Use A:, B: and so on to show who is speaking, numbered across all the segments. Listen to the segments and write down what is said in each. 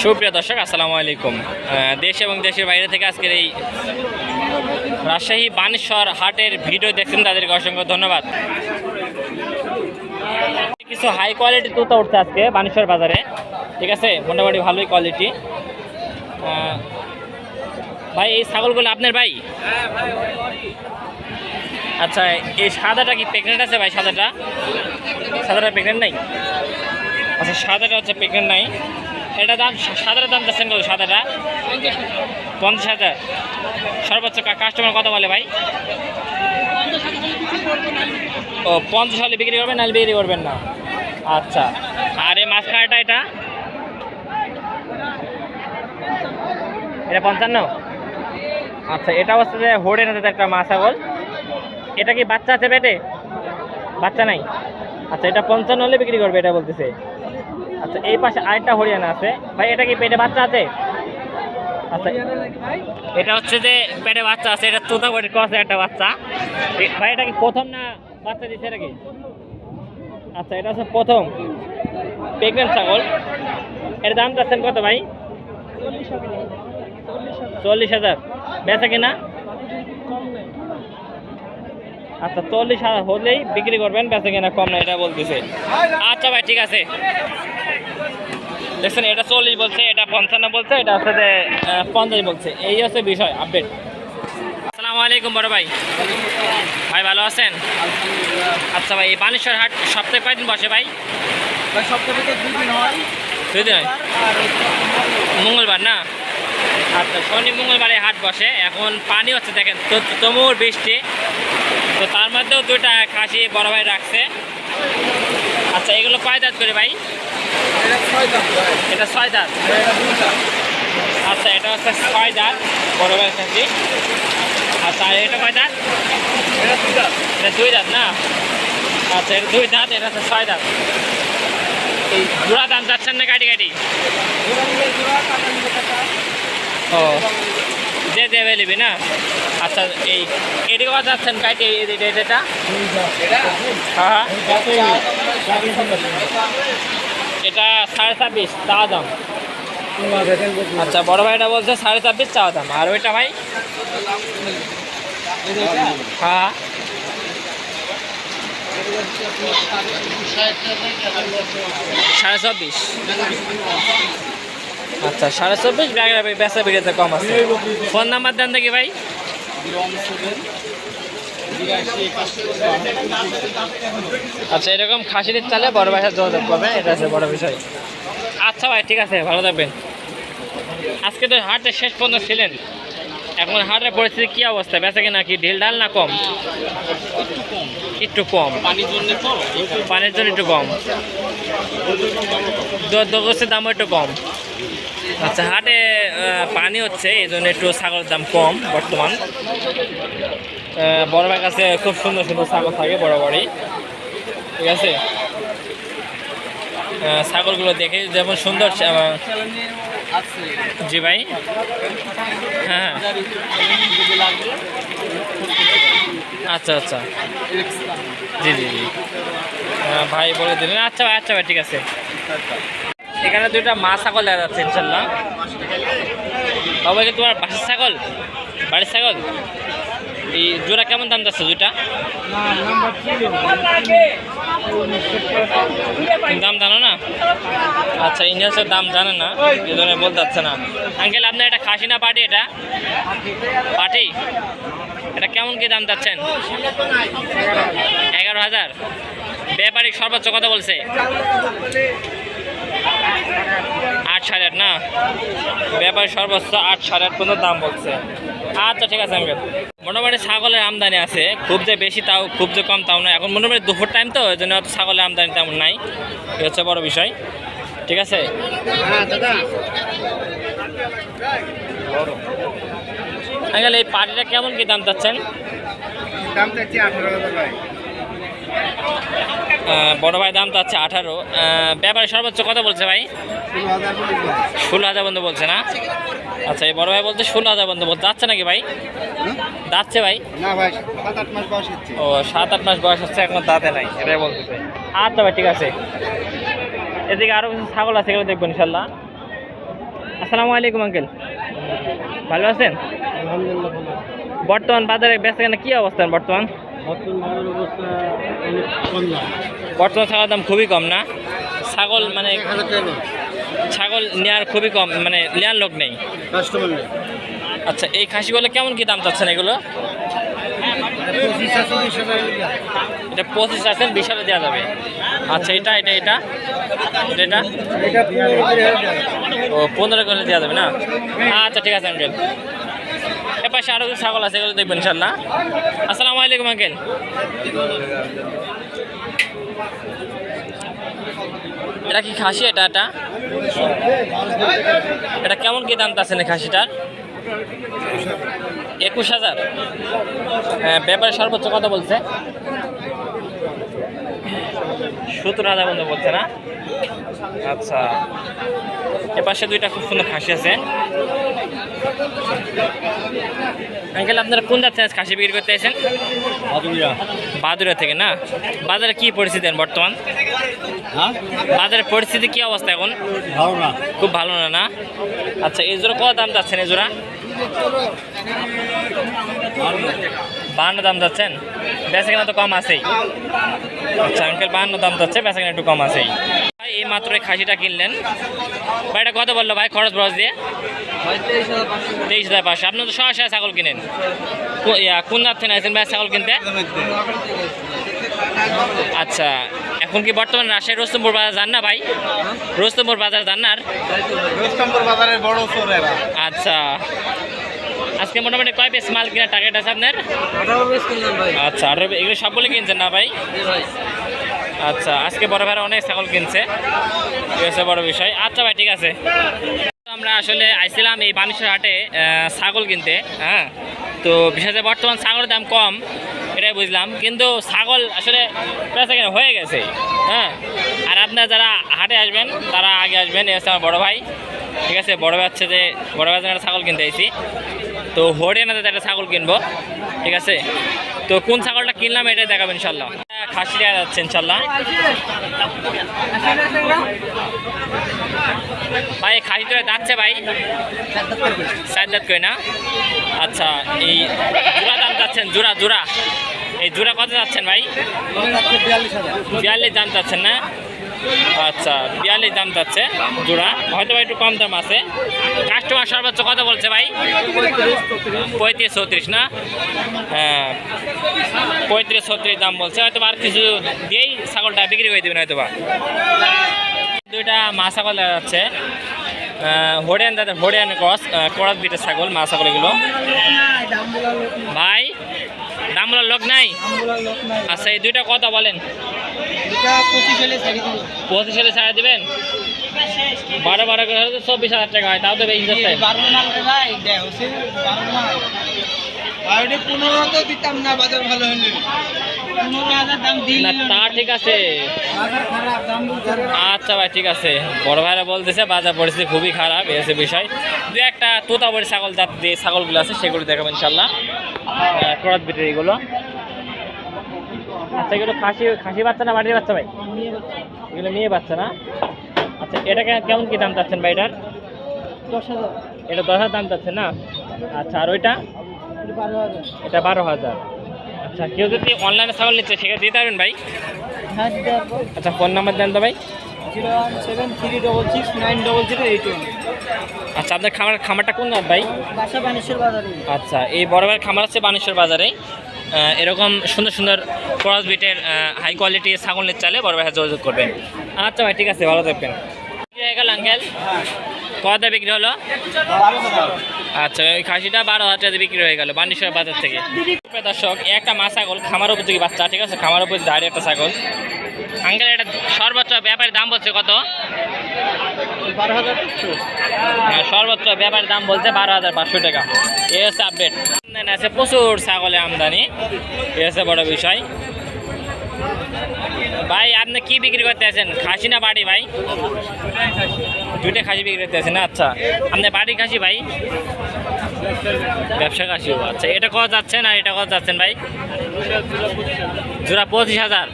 A: সুপ্রিয় দর্শক, আসসালামু আলাইকুম। দেশ এবং দেশের বাইরে থেকে আজকের এই রাজশাহী বানেশ্বর হাটের ভিডিও দেখছেন, তাদেরকে অসংখ্য ধন্যবাদ। কিছু হাই কোয়ালিটি তুতা উঠছে আজকে বানেশ্বর বাজারে। ঠিক আছে, মোটামুটি ভালোই কোয়ালিটি ভাই, এই ছাগলগুলো আপনার ভাই? আচ্ছা এই সাদাটা কি প্রেগনেন্ট আছে ভাই, সাদাটা? সাদাটা প্রেগনেন্ট নাই? আচ্ছা সাদাটা হচ্ছে প্রেগনেন্ট নাই। এটা দাম সাদাটা দাম যাচ্ছেন কত সাদাটা? পঞ্চাশ হাজার। সর্বোচ্চ কাস্টমার কত বলে ভাই? ও, পঞ্চাশ হলে বিক্রি করবেন, নাহলে বিক্রি করবেন না। আচ্ছা আর এই মাঝখানেটা এটা? এটা পঞ্চান্ন? আচ্ছা এটা হচ্ছে যে হোড়ে নদীতে একটা মাছ ছাগল। এটা কি বাচ্চা আছে পেটে বাচ্চা নাই? আচ্ছা এটা পঞ্চান্ন হলে বিক্রি করবে এটা বলতেছে। আচ্ছা এই পাশে আরেকটা হরিয়ানা আছে। ভাই এটা কি পেটে বাচ্চা আছে? আচ্ছা এটা হচ্ছে যে পেটে বাচ্চা আছে এটা তোতা বড়ি কষে একটা বাচ্চা। ভাই এটা কি প্রথম না বাচ্চা দিচ্ছে এটা কি আচ্ছা এটা হচ্ছে প্রথম। প্রেগনেন্ট ছাগল। এর দাম চাচ্ছেন কত ভাই? চল্লিশ হাজার। বেচা কিনা? আচ্ছা চল্লিশ হাজার হলেই বিক্রি করবেন বেচা কিনা কম না এটা বলতেছে। আচ্ছা ভাই ঠিক আছে। দেখছেন এটা চল্লিশ বলছে এটা পঞ্চান্ন বলছে এটা হচ্ছে যে পঞ্চাশ বলছে। এই হচ্ছে বিষয় আপডেট আসসালামু আলাইকুম বড় ভাই। ভাই ভালো আছেন? আচ্ছা ভাই বানেশ্বর হাট সপ্তাহে কয়দিন বসে ভাই?
B: সপ্তাহে দুদিন হয়।
A: দুই দিন হয়? মঙ্গলবার না? আচ্ছা শনি মঙ্গলবারে হাট বসে। এখন পানি হচ্ছে দেখেন তমুর বৃষ্টি। তো তার মধ্যেও দুইটা খাসি বড় ভাই রাখছে। আচ্ছা এগুলো কয় দাঁত করে ভাই?
B: এটা ছয়
A: দাঁত আচ্ছা এটা হচ্ছে ছয় দাঁত বড় ভাই খাসি। আচ্ছা এটা কয় দাঁত?
B: এটা দুই
A: দাঁত। না? আচ্ছা এটা দুই দাঁত এটা হচ্ছে ছয় দাঁত। এই জোড়া দাম যাচ্ছেন না
B: গাড়ি টাকা
A: ও। যে দেবে নিবি না? আচ্ছা এই এদিকে কথা যাচ্ছেন? কাইটে এটা
B: এটা
A: হ্যাঁ হ্যাঁ। এটা সাড়ে ছাব্বিশ চাওয়া দাম। আচ্ছা বড় ভাইটা বলছে সাড়ে ছাব্বিশ চাওয়া দাম। আর ওইটা ভাই? হ্যাঁ সাড়ে চব্বিশ আচ্ছা সাড়ে চব্বিশ ব্যাগের বেচা বিক্রিতে কম আছে। ফোন নাম্বার দেন দেখি ভাই। আচ্ছা এরকম খাসির চালে বড় ভাইয়ের যোগাযোগ করবেন এটা হচ্ছে বড় বিষয়। আচ্ছা ভাই, ঠিক আছে, ভালো থাকবেন। আজকে তো হাটে শেষ পর্যন্ত ছিলেন। এখন হাটের পরিস্থিতি কি অবস্থা? বেচা কিনা কি ঢিল ঢাল না কম? একটু কম।
B: পানির জন্য
A: একটু কম। দোগসের দামও একটু কম। আচ্ছা হাটে পানি হচ্ছে, এই জন্য একটু ছাগলের দাম কম বর্তমান। বড় ভাইয়ের কাছে খুব সুন্দর সুন্দর ছাগল থাকে, বড় বড়ই। ঠিক আছে? ছাগলগুলো দেখে যেমন সুন্দর জি ভাই। হ্যাঁ হ্যাঁ। আচ্ছা আচ্ছা। জি জি জি। ভাই বলে দিলেন। আচ্ছা ভাই আচ্ছা ভাই, ঠিক আছে। এখানে দুইটা মা ছাগল দেখা যাচ্ছে ইনশাল্লাহ বাবা কি তোমার বাসার ছাগল? বাড়ির ছাগল? এই জোড়া কেমন দাম যাচ্ছে দুইটা দাম জানো না? আচ্ছা ইন্ডিয়াসের দাম জানে না, এই জন্য বলতে যাচ্ছে না। আঙ্কেল, আপনার এটা খাসি না পাটি এটা? পাটি? এটা কেমন কি দাম যাচ্ছেন এগারো হাজার। ব্যাপারিক সর্বোচ্চ কথা বলছে? আট সাড়ে আট না? ব্যাপারী সর্বোচ্চ আট সাড়ে আট পর্যন্ত দাম বলছে। আচ্ছা ঠিক আছে, আঙ্কেল। মোটামুটি ছাগলের আমদানি আছে। খুব যে বেশি তাও, খুব যে কম তাও না এখন মোটামুটি দুপুর টাইম তো ওই জন্য ছাগলের আমদানি তেমন নাই। এই হচ্ছে বড় বিষয়। ঠিক আছে? আঙ্কেল, এই পাটিটা কেমন কি দাম চাচ্ছেন?
B: দাম চাচ্ছি আঠারো
A: বড় ভাই দাম চাচ্ছে আঠারো। ব্যাপারে সর্বোচ্চ কত বলছে ভাই?
B: ষোলো হাজার পর্যন্ত
A: বলছে না? আচ্ছা এই বড় ভাই বলতে ষোলো হাজার বন্ধু বলতে যাচ্ছে নাকি ভাই? যাচ্ছে ভাই?
B: না ভাই সাত আট মাস বয়স হচ্ছে।
A: ও সাত আট মাস বয়স হচ্ছে এখন দাঁতে নাই এটাই বলতেছে আচ্ছা ভাই ঠিক আছে। এদিকে আরও কিছু ছাগল আছে এগুলো দেখব ইনশাল্লাহ। আসসালামু আলাইকুম আঙ্কেল। ভালো আছেন? বর্তমান বাজারে বেচা কেনা কি অবস্থান বর্তমান?
B: বর্তমান
A: ছাগলের দাম খুবই কম না? ছাগল মানে ছাগল নেওয়ার খুবই কম মানে নেওয়ার লোক নেই। আচ্ছা এই খাসিগুলো কেমন কি দাম চাচ্ছেন এগুলো?
B: আছে
A: এটা পঁচিশ আছেন বিশ হাজার দেওয়া যাবে। আচ্ছা এটা এটা এটা? এটা ও পনেরো করে দেওয়া যাবে না? আচ্ছা ঠিক আছে আঙ্কেল। এ পাশে আরও কিছু ছাগল আছে এগুলো দেখবেন ইনশাল্লাহ আসসালামু আলাইকুম আঙ্কেল। এটা কি খাসি এটা এটা? এটা কেমন কি দাম আছে না খাসিটার? একুশ হাজার। হ্যাঁ, ব্যাপারে সর্বোচ্চ কত বলছে? সত্তর হাজার বন্ধু বলছে না? আচ্ছা। এ পাশে দুইটা খুব সুন্দর খাসি আছে। আঙ্কেল আপনারা কোন আজ খাসি বিক্রি করতে
B: বাদুরিয়া।
A: বাদুরা থেকে না? বাজারে কি পরিস্থিতি বর্তমান?
B: হ্যাঁ?
A: বাজারের পরিস্থিতি কি অবস্থা এখন?
B: ভালো না।
A: খুব ভালো না না? আচ্ছা এই জোড়া কত দাম যাচ্ছেন এই জোড়া? বাহান্ন। দাম যাচ্ছেন? বেচা কেনা তো কম আছেই। আচ্ছা আঙ্কেল বাহান্ন দাম যাচ্ছে বেচা কেনা একটু কম আছেই। ভাই এই মাত্র এই খাসিটা কিনলেন। ভাই এটা কত বলল ভাই খরচ বরচ দিয়ে? তেইশ হাজার পাঁচশো। আপনি তো সরাসরি ছাগল কিনেন। কোন দাঁত থেকে আছেন ভাই ছাগল কিনতে? আচ্ছা এখন কি বর্তমানে রাজশাহী রস্তমপুর বাজার যান না ভাই? রস্তমপুর বাজার যান না
B: রোস্তমপুর বাজারের বড় চোর
A: আচ্ছা। আজকে মোটামুটি কয় পিস মাল কেনার টার্গেট আছে আপনার? আচ্ছা আর এগুলো সবগুলো কিনছেন না ভাই। আচ্ছা আজকে বড় ভাইরা অনেক ছাগল কিনছে। ঠিক আছে বড় বিষয়। আচ্ছা ভাই ঠিক আছে। আমরা আসলে আইছিলাম এই বানেশ্বর হাটে ছাগল কিনতে হ্যাঁ? তো বিশেষ করে বর্তমান ছাগলের দাম কম এটাই বুঝলাম। কিন্তু ছাগল আসলে কেনা হয়ে গেছে হ্যাঁ? আর আপনারা যারা হাটে আসবেন তারা আগে আসবেন এ হচ্ছে আমার বড় ভাই। ঠিক আছে? বড় ভাই হচ্ছে যে বড় ভাই একটা ছাগল কিনতে আইছি। তো হরিয়ানাতে একটা ছাগল কিনবো ঠিক আছে? তো কোন ছাগলটা কিনলাম এটাই দেখাবো ইনশাল্লাহ খাসি দেওয়া যাচ্ছে ইনশাল্লাহ ভাই তো যাচ্ছে ভাই। চার করে না? আচ্ছা এই জোড়া দাম যাচ্ছেন জোড়া জোড়া। এই জোড়া কত যাচ্ছেন ভাই?
B: বিয়াল্লিশ
A: দাম যাচ্ছেন না? আচ্ছা বিয়াল্লিশ দাম যাচ্ছে জোড়া। হয়তো একটু কম দাম আছে। কাস্টমার সর্বোচ্চ কত বলছে ভাই? পঁয়ত্রিশ চৌত্রিশ না? হ্যাঁ পঁয়ত্রিশ, ছত্রিশ দাম বলছে। হয়তো আর কিছু দিয়েই ছাগলটা বিক্রি করে দেবেন হয়তো বা দুইটা মা ছাগল যাচ্ছে। হরিয়ান দাদা হরিয়ান ক্রস ক্রস দুইটা ছাগল, মা ছাগল এগুলো ভাই দাম বলার লোক নাই? আচ্ছা এই দুইটা কথা বলেন। পঁচিশ হলে ছাড়া দেবেন? বারো বারো করে হলে চব্বিশ হাজার টাকা হয়, তাও তো বেশি
B: পনেরো তো দিতাম না, বাজার ভালো হলে
A: না তা ঠিক আছে। আচ্ছা ভাই ঠিক আছে। বড় ভাইরা বলতেছে বাজার পরিস্থিতি খুবই খারাপ হচ্ছে বিষয়। দু একটা তোতাবড়ি ছাগল জাত যে ছাগলগুলো আছে সেগুলো দেখাবো ইনশাল্লাহ ক্রস বিটের এগুলো। আচ্ছা এগুলো খাসি খাসি বাচ্চা না মাটির বাচ্চা ভাই? এগুলো মেয়ে বাচ্চা না? আচ্ছা এটা কেমন কি দাম চাচ্ছেন ভাই এটার? এটা দশ হাজার দাম চাচ্ছেন না? আচ্ছা আর ওইটা? এটা বারো হাজার। আচ্ছা কেউ যদি অনলাইনে ছাগল নিচ্ছে সেখানে দিতে পারবেন ভাই?
B: হ্যাঁ দিতে পারব।
A: আচ্ছা ফোন নাম্বার দেন তো ভাই।
B: Zero one seven three double six nine double zero eight one.
A: আচ্ছা আপনার খামার খামারটা কোন জাত ভাই?
B: বাসা বানেশ্বর বাজারে।
A: আচ্ছা এই বড় ভাইয়ের খামার আছে বানেশ্বর বাজারে। এরকম সুন্দর সুন্দর ক্রস বিটের হাই কোয়ালিটির ছাগল নিতে চাইলে বড় ভাইয়ের যোগাযোগ করবেন। আচ্ছা ভাই ঠিক আছে ভালো থাকবেন। হয়ে আঙ্কেল? কত বিক্রি হলো? আচ্ছা ওই খাসিটা বারো হাজার টাকা বিক্রি হয়ে গেল বানেশ্বর বাজার থেকে। দর্শক একটা মা ছাগল খামার উপযোগী বাচ্চা ঠিক আছে? খামার উপযোগী দাঁড়িয়ে একটা ছাগল। আঙ্কেল এটা সর্বোচ্চ ব্যাপারের দাম বলছে কত? হ্যাঁ, সর্বোচ্চ ব্যাপারের দাম বলছে বারো হাজার পাঁচশো টাকা। এই হচ্ছে আপডেট আছে প্রচুর ছাগলের আমদানি। এই হচ্ছে বড় বিষয়। ভাই, আপনি কি বিক্রি করতে আছেন? খাসি না বাড়ি, ভাই? দুইটা খাসি বিক্রি করতে আছেন আচ্ছা আপনি বাড়ি খাসি, ভাই? ব্যবসা খাসি আচ্ছা এটা কত যাচ্ছেন আর এটা কত যাচ্ছেন, ভাই? জোড়া পঁচিশ হাজার।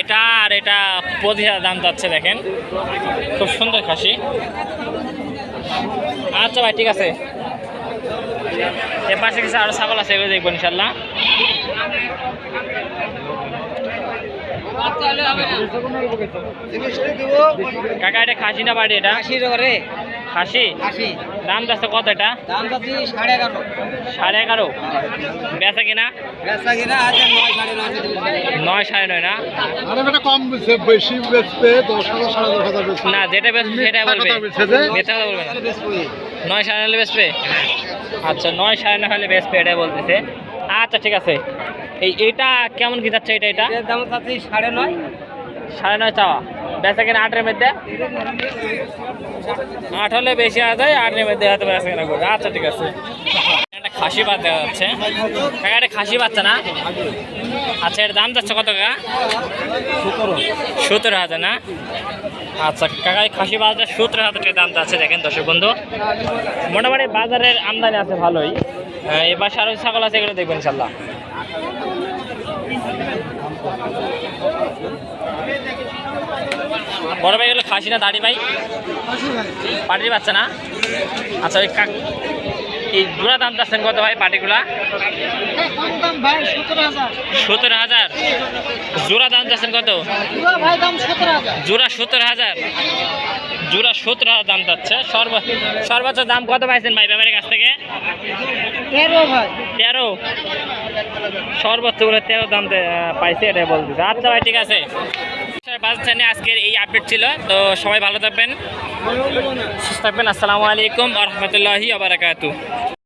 A: এটা আর এটা পঁচিশ হাজার দাম যাচ্ছে, দেখেন। খুব সুন্দর খাসি। আচ্ছা ভাই, ঠিক আছে। এর পাশে কিছু আরও ছাগল আছে, এগুলো দেখব, ইনশাল্লাহ। কাকা এটা খাসি না বাড়ি এটা? খাসি? দাম যাচ্ছে কত এটা?
B: দাম যাচ্ছি সাড়ে এগারো।
A: সাড়ে এগারো? বেচা কিনা?
B: বেচা কিনা নয় সাড়ে নয়।
A: না?
C: কম বেচে বেশি বেচবে দশ হাজার সাড়ে দশ হাজার
A: না যেটা বেচবে সেটা বলবে।
C: কথা বলছে যে?
A: মিথ্যা কথা বলবে নয় সাড়ে নয় হলে বেচবে? আচ্ছা নয় সাড়ে নয় হলে বেচবে এটাই বলতেছে। আচ্ছা ঠিক আছে। এই এটা কেমন কি যাচ্ছে এটা এটা?
B: দাম যাচ্ছি সাড়ে নয়।
A: সাড়ে নয় চাওয়া। বেচা কিনা আটের মধ্যে? আট হলে বেশি আ যায় আটের মধ্যে হয়তো বেচা কিনা করবে। আচ্ছা ঠিক আছে। একটা খাসি বাদ দেখা যাচ্ছে। কাকা এটা খাসি বাচ্চা না? আচ্ছা এর দাম যাচ্ছে কত কাকা? সতেরো হাজার না? আচ্ছা কাকা এই খাসি বাজার সতেরো হাজার টাকা দাম যাচ্ছে দেখেন দর্শক বন্ধু। মোটামুটি বাজারের আমদানি আছে ভালোই। এবার আরও ছাগল আছে এগুলো দেখবেন ইনশাল্লাহ। বড় ভাই এগুলো খাসি না দাড়ি ভাই? পাটির বাচ্চা না? আচ্ছা ওই কাক এই জোড়া দাম যাচ্ছেন কত ভাই পাটিগুলা?
B: সতেরো হাজার।
A: জোড়া দাম যাচ্ছেন কত?
B: দাম সতেরো হাজার।
A: জোড়া সত্তর হাজার জোড়া দাম যাচ্ছে সর্ব সর্বোচ্চ দাম কত পাইছেন ভাই ব্যাপারের কাছ থেকে?
B: তেরো ভাই।
A: তেরো। সর্বোচ্চ বলে তেরো দাম পাইছে, এটাই বলতেছে আচ্ছা ভাই, ঠিক আছে। বাজার আজকের এই আপডেট ছিল, তো সবাই ভালো থাকবেন, সুস্থ থাকবেন। আসসালামু আলাইকুম রহমতুল্লাহি আবরাকাতু